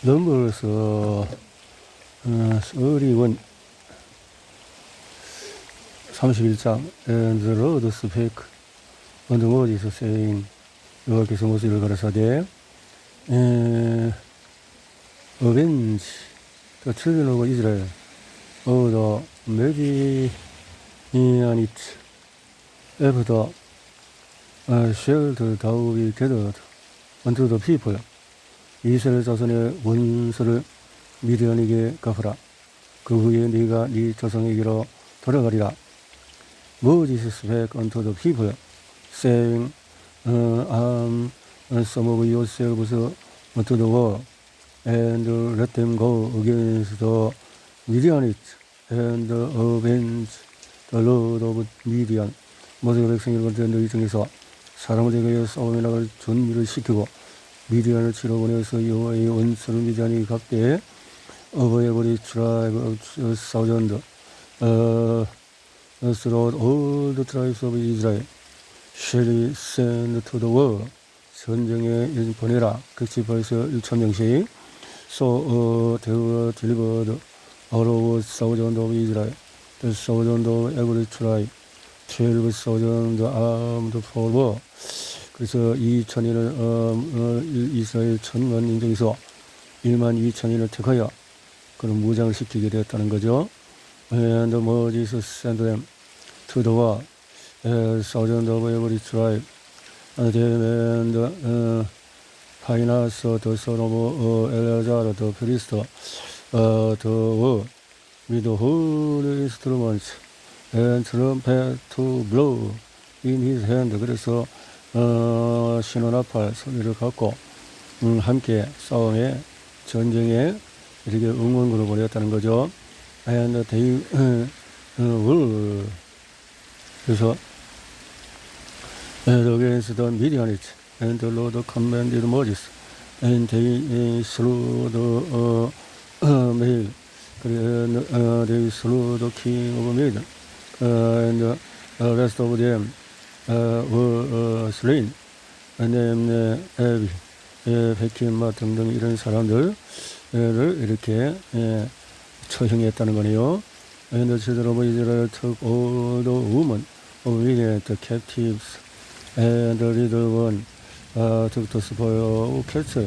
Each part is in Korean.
넘버서 어, 서리원 31장 and the Lord spake unto Moses saying 여호와께서 모세를 가라사대 에, avenge the children of Israel of the Midianites after uh, shall thou be gathered unto the people 이스라엘 자손의 원수를 미디안에게 갚으라. 그 후에 네가 네 자손에게로 돌아가리라. Moses spake unto the people, saying, uh, Arm some of yourselves unto the war, and let them go against the Midianites, and avenge the Lord of Midian. 모세가 백성들한테 너희 중에서 사람을 대하여 싸움에 나갈 준비를 시키고 미디안을 치러 보내서 여호와의 원수를 미디안이 갚되 uh, throughout all the tribes of Israel shall he send to the war 전쟁에 보내라 그치 벌써 1천 명씩 uh, out of thousand of Israel the thousand of every tribe twelve thousand armed for war 그래서 2천인을 어, 어, 이스라엘 천만 인중에서 1만 2천인을 택하여 그런 무장을 시키게 되었다는 거죠. And Moses sent them to the war, uh, thousand of every tribe, and them and uh, Phinehas, the son of uh, Eleazar, the priest, uh, the war with the whole instruments and trumpet to blow in his hand. 그래서 어, 신호나팔 소리를 갖고 음, 함께 싸움에 전쟁에 이렇게 응원으로 보냈다는 거죠. And they uh, will 그래서 Lord commanded Moses and they uh, slew the uh, uh, male and uh, they slew the king of Midian uh, and the rest of them uh, uh, slain. and 에비, 예, 백기마 등등 이런 사람들을 이렇게 예, 처형했다는 거네요. And the children of Israel took all the women of Midian, the captives, and the little one uh, took the spoil of cattle,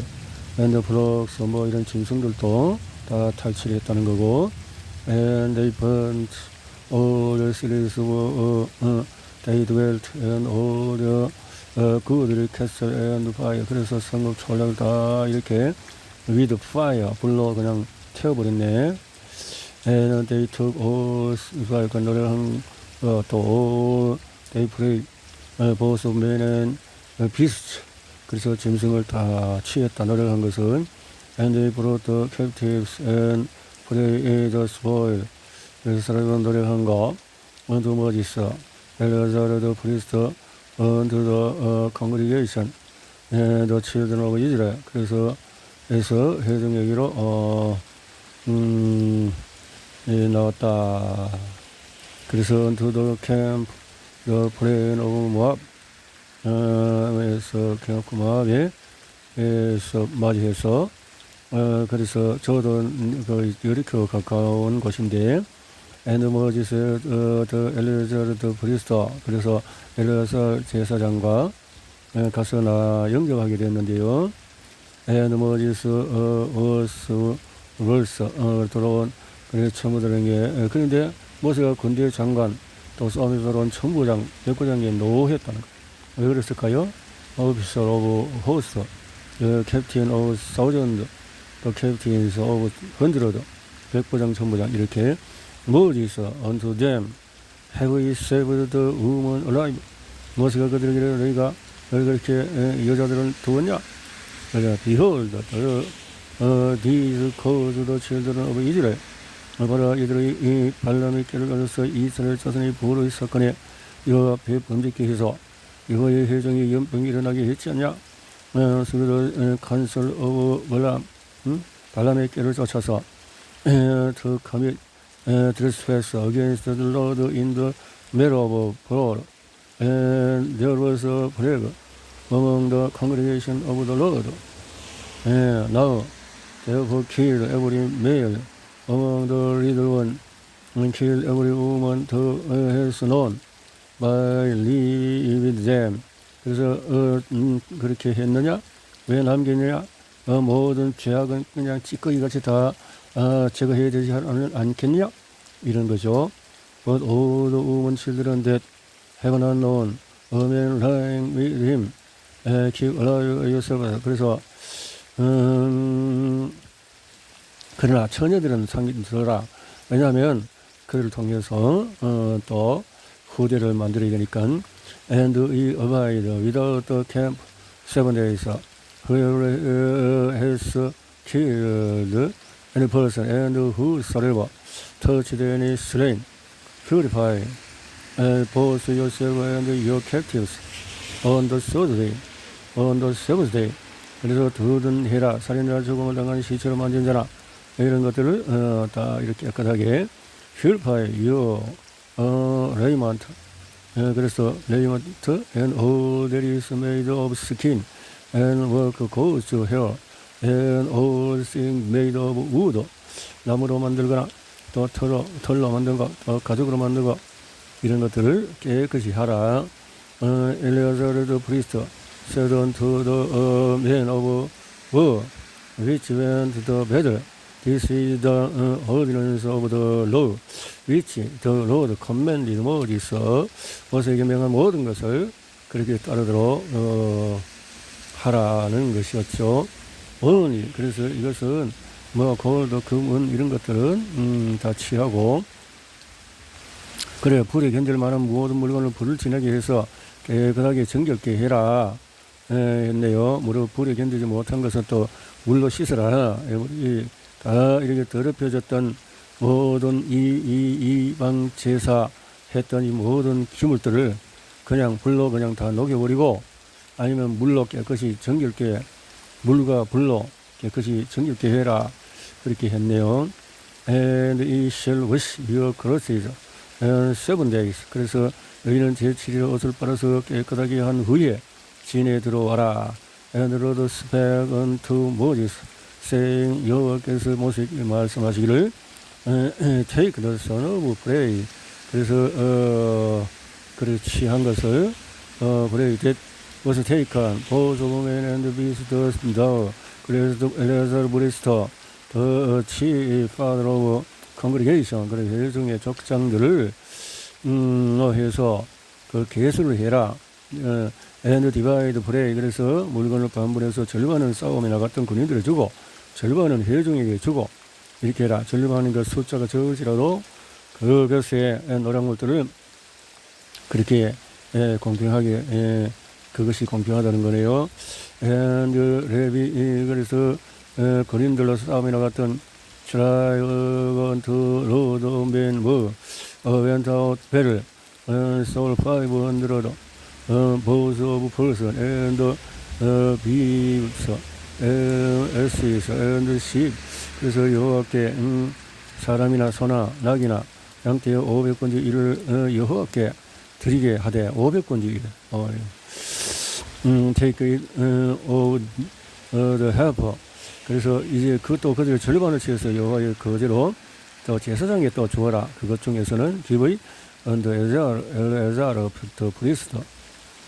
and the flocks, 뭐 이런 짐승들도 다 탈취했다는 거고, and they burnt all the cities of uh, uh, they dwelt and all the uh, good castle and fire. 그래서 성읍 초락을 다 이렇게 with fire 불로 그냥 태워버렸네. And they took all fire 그 노래를 한또 all they pray uh, both of men and uh, beasts. 그래서 짐승을 다 취했다 노래를 한 것은 and they brought the captives and pray the spoil. 그래서 사람을 노래한 거 unto Unto the uh, congregation, and the children of Israel. 그래서 에서 해동 얘기로 어, 음, 예, 나왔다. 그래서 the camp, the plain of Moab, 어, 에서 캠프 모압에 에서 맞이해서 어, 그래서 저도 그 여리코 가까운 곳인데 and Moses, 어, the Eleazar, the priest. 그래서 엘레아사 제사장과 에, 가서 나 영접하게 됐는데요. and Moses 어, was verse 어, 돌아온 그래 천부들에게 에, 그런데 모세가 군대 장관 또 싸움에 들어온 천부장 백부장에 노했다는 거예요. 왜 그랬을까요? officer of host, 어, captain of thousand, the captains of hundred, 백부장 천부장 이렇게 Moses unto them have we saved the woman alive? 모세가 그들에게 너희가 이렇게 에, 여자들을 두었냐? 그래서 behold, uh, these caused the children of Israel. 어, 봐라 이들의 이 발람의 깨를 가져서 이스라엘 자손의 부로 사건에 여호와 앞에 범죄케 해서 여호와의 회정이 연병이 일어나게 했지 않냐? 어, 그들을 간설 오브 발람, 음? 발람의 깨를 쫓아서 에, 더 감히 uh, trespass against the Lord in the matter of blood. And there was a plague among the congregation of the Lord. And now therefore kill every male among the little one, and kill every woman who has known by with them. 그래서 어, 음, 그렇게 했느냐? 왜 남겼느냐? 어, 모든 죄악은 그냥 찌꺼기 같이 다 아, 제거해야 되지 않- 않겠냐? 이런 거죠. But all the women children that have not known a man lying with him, uh, keep alive yourself. 그래서 음, 그러나 처녀들은 상기들어라. 왜냐하면 그를 통해서 어, 또 후대를 만들어야 되니까 and he abide without the camp seven days. Whoever has killed any person and whosoever touched any slain, purify and both yourself and your captives on the third day, on the seventh day. 그래서 두든 해라 살인자 죽음을 당한 시체로 만진 자나 이런 것들을 어, 다 이렇게 깨끗하게 purify your 어, raiment. 예, 그래서 raiment and all that is made of skin and work goes to hair and all things made of wood 나무로 만들거나 또 털로, 털로 만든거 또 가죽으로 만든거 이런 것들을 깨끗이 하라. 어, 엘레아자르드 프리스트 said unto the uh, men of war which went to the battle This is the uh, ordinance of the law which the Lord commanded Moses 모세에게 명한 모든 것을 그렇게 따르도록 어, 하라는 것이었죠. 원이 그래서 이것은 뭐 골드, 금은 이런 것들은 음, 다 취하고 그래 불에 견딜 만한 모든 물건을 불을 지나게 해서 깨끗하게 정결케 해라 에, 했네요. 무릇 불에 견디지 못한 것은 또 물로 씻으라. 에, 우리 다 이렇게 더럽혀졌던 모든 이, 이, 이방 제사 했던 이 모든 기물들을 그냥 불로 그냥 다 녹여버리고 아니면 물로 깨끗이 정결케 물과 불로 깨끗이 정결케 해라. 그렇게 했네요. And he shall wash your clothes and seven days. 그래서 너희는 제7일 옷을 빨아서 깨끗하게 한 후에 진에 들어와라. And Lord spake unto Moses, saying, 여호와께서 모세에게 말씀하시기를 Take the son of prey. 그래서 어, 그를 취한 것을 어, prey that was taken both man and beast. 그래서 엘레아살 브리스터 the chief father of congregation 그래 회중의 족장들을 음, 어, 해서 그 개수를 해라. 어, and divide pray 그래서 물건을 반분해서 절반은 싸움에 나갔던 군인들에 주고 절반은 회중에게 주고 이렇게 해라. 절반인 그 숫자가 적을지라도 그것의 노량물들을 그렇게 예, 공평하게 예, 그것이 공평하다는 거네요. 레비 그래서 에, 그림들로 싸움에 나갔던 트라이건 투 로드 맨뭐 아웃 베를 소울 파이브 헌드러드 보스 오브 펄슨 앤드 비브서 에스이스 앤드 십. 그래서 여호와께 음, 사람이나 소나 낙이나 양떼 500번째 일을 어, 여호와께 드리게 하되 500번째 일. 어, 음, take it uh, of uh, the helper 그래서 이제 그것도 그대로 절반을 취해서 여호와의 거제로 또 제사장에 또 주어라. 그것 중에서는 기브이 언더 에자르 에자르 더 프리스트.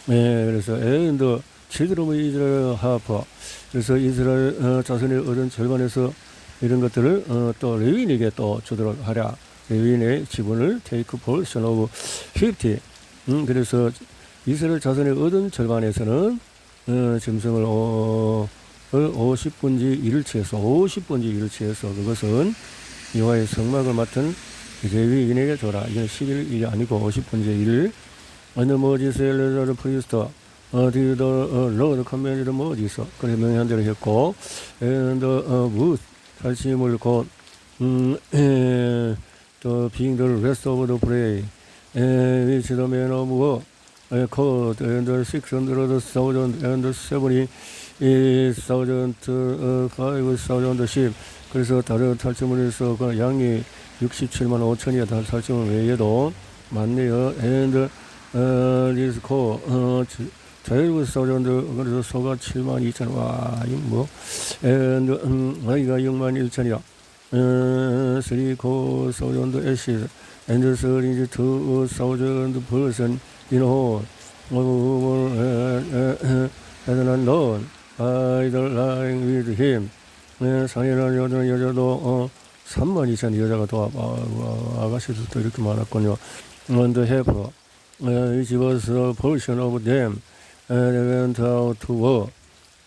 예, 그래서 에인더 치드롬 이스라엘 하퍼. 그래서 이스라엘 어, 자손의 얻은 절반에서 이런 것들을 어, 또 레위인에게 또 주도록 하랴. 레위인의 지분을 테이크 폴션 오브 50. 음, 그래서 이스라엘 자손의 얻은 절반에서는 어, 짐승을 어, 50분지 일을 취해서 50분지 일을 취해서 그것은 여호와의 성막을 맡은 레위인에게 줘라. 이건 11일이 아니고 50분지 일을. 어느 엘레자르 프리스터 어디더 어, 로드 컨벤이드 모지서 그래 명한 대로 했고 앤더 어, 무 살심을 곧 음, 에, 또 being the rest of the the 에, called and the six hundred thousand and seventy 이 사우전트 어, 파이브 사우전트 십 그래서 다른 탈취물에서 그 양이 67만 5천이야 다 탈취물 외에도 많네요. and 어, 리스코 어, 자율구 사우전드 그래서 소가 7만 2천 와 이거 뭐 and 음, 나이가 6만 1천이야 어, three co thousand ashes and thirty two thousand person in all and unknown by the lying with him 네, 상이라는 여자, 여자도 어, 3만 2천 여자가 더 아, 아가씨도 또 이렇게 많았군요. Uh, each was a portion of them and went out to war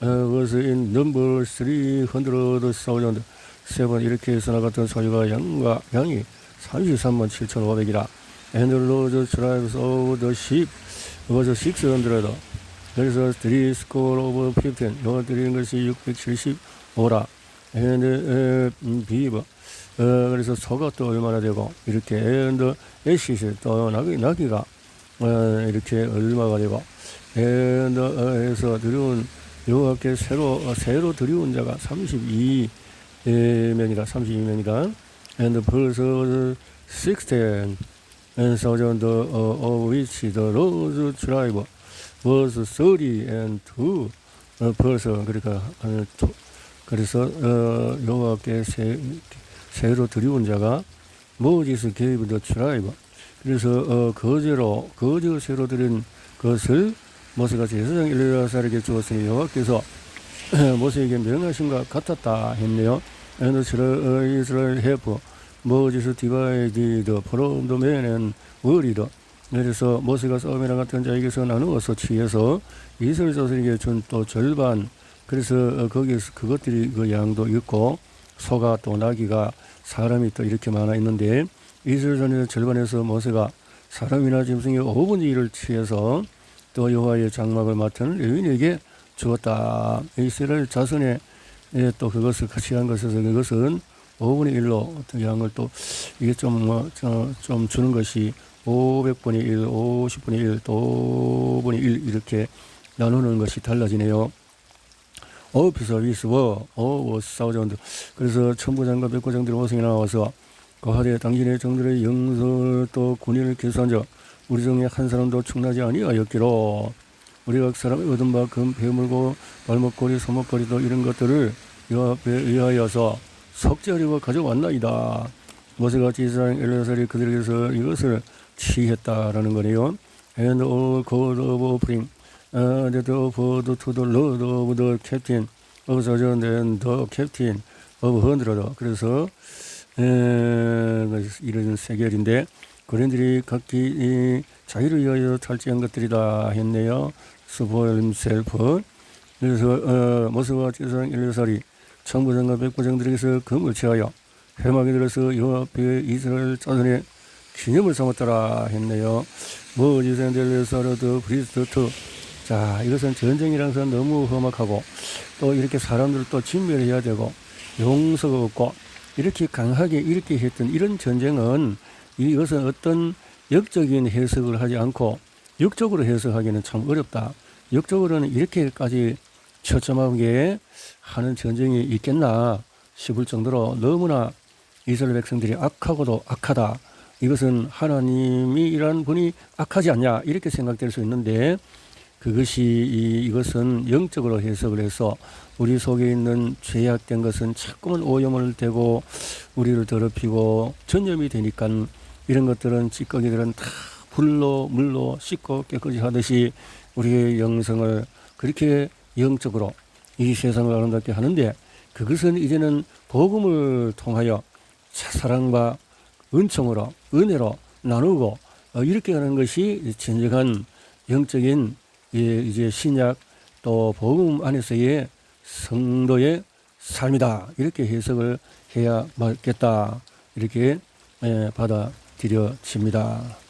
uh, was in number 300,000 세번 이렇게 해서 나갔던 소유가 양과 양이 33만 7,500이라 and the Lord tribes of the sheep was 600 그래서 three score of fifteen. 요 드리는 것이 675라. And uh, beaver 어, 그래서 소가 또 얼마나 되고 이렇게 and 애시스 또 나귀, 나귀가 어, 이렇게 얼마가 되고 and 어, 해서 드리운 여호와께 새로 어, 새로 드리운 자가 32 명이다. 32명이다. And 벌써 16 and thousand uh, of which the Lord's tribe was 30 and 2 어, 벌써 그러니까 어, 또, 그래서 어, 여호와께 새, 새로 드리운 자가 모지스 게이브 더 트라이브 그래서 어, 거제로 거저 새로 드린 것을 모세가 제사장 일레아살에게 주었으니 여호와께서 모세에게 명하신 것 같았다 했네요. And Israel have From the man and worried. 그래서 모세가 싸움에 나갔던 자에게서 나누어서 취해서 이스라엘 자손에게 준 또 절반 그래서 어, 거기에서 그것들이 그 양도 있고 소가 또 나귀가 사람이 또 이렇게 많아 있는데 이스라엘 전의 절반에서 모세가 사람이나 짐승의 5분의 1을 취해서 또 여호와의 장막을 맡은 레위인에게 주었다. 이스라엘 자손의 예, 또 그것을 같이 한 것에서 그것은 5분의 1로 어떤 양을 또 이게 좀뭐좀 주는 것이 500분의 1, 50분의 1, 또 5분의 1 이렇게 나누는 것이 달라지네요. 어피서 위스워 어워 사우전드 그래서 천부장과 백부장들이 오성에 나와서 거하되 당신의 정들의 영설 또 군인을 계수한자 우리 중에 한 사람도 충나지 아니하였기로 우리 각 사람이 얻은 바금 배물고 발목걸이 소목걸이도 이런 것들을 여 앞에 의하여서 석재하려고 가져왔나이다. 모세가 이스라엘 엘레살이 그들에게서 이것을 취했다라는 거네요. And all God of offering uh, that offered to the Lord of the captain of the and the captain of hundred. 그래서 에, 이런 세 결인데 그런들이 각기 이 자기를 위하여 탈취한 것들이다 했네요. 스포일 himself. 그래서 어, 모세와 제사장 일레살이 청부장과 백부장들에게서 금을 취하여 회막에 들어서 여호와 앞에 이스라엘 자손의 기념을 삼았더라 했네요. 뭐 지센델레사르드 브리스트 자 이것은 전쟁이라는 것은 너무 험악하고 또 이렇게 사람들을 또 진멸해야 되고 용서가 없고 이렇게 강하게 이렇게 했던 이런 전쟁은 이것은 어떤 역적인 해석을 하지 않고 역적으로 해석하기는 참 어렵다. 역적으로는 이렇게까지 처참하게 하는 전쟁이 있겠나 싶을 정도로 너무나 이스라엘 백성들이 악하고도 악하다. 이것은 하나님이란 분이 악하지 않냐 이렇게 생각될 수 있는데 그것이 이, 이 것은 영적으로 해석을 해서 우리 속에 있는 죄악된 것은 자꾸만 오염을 되고 우리를 더럽히고 전염이 되니까 이런 것들은 찌꺼기들은 다 불로 물로 씻고 깨끗이 하듯이 우리의 영성을 그렇게 영적으로 이 세상을 아름답게 하는데 그것은 이제는 복음을 통하여 사랑과 은총으로 은혜로 나누고 어, 이렇게 하는 것이 진정한 영적인 이제 신약 또 복음 안에서의 성도의 삶이다 이렇게 해석을 해야 맞겠다 이렇게 받아들여집니다.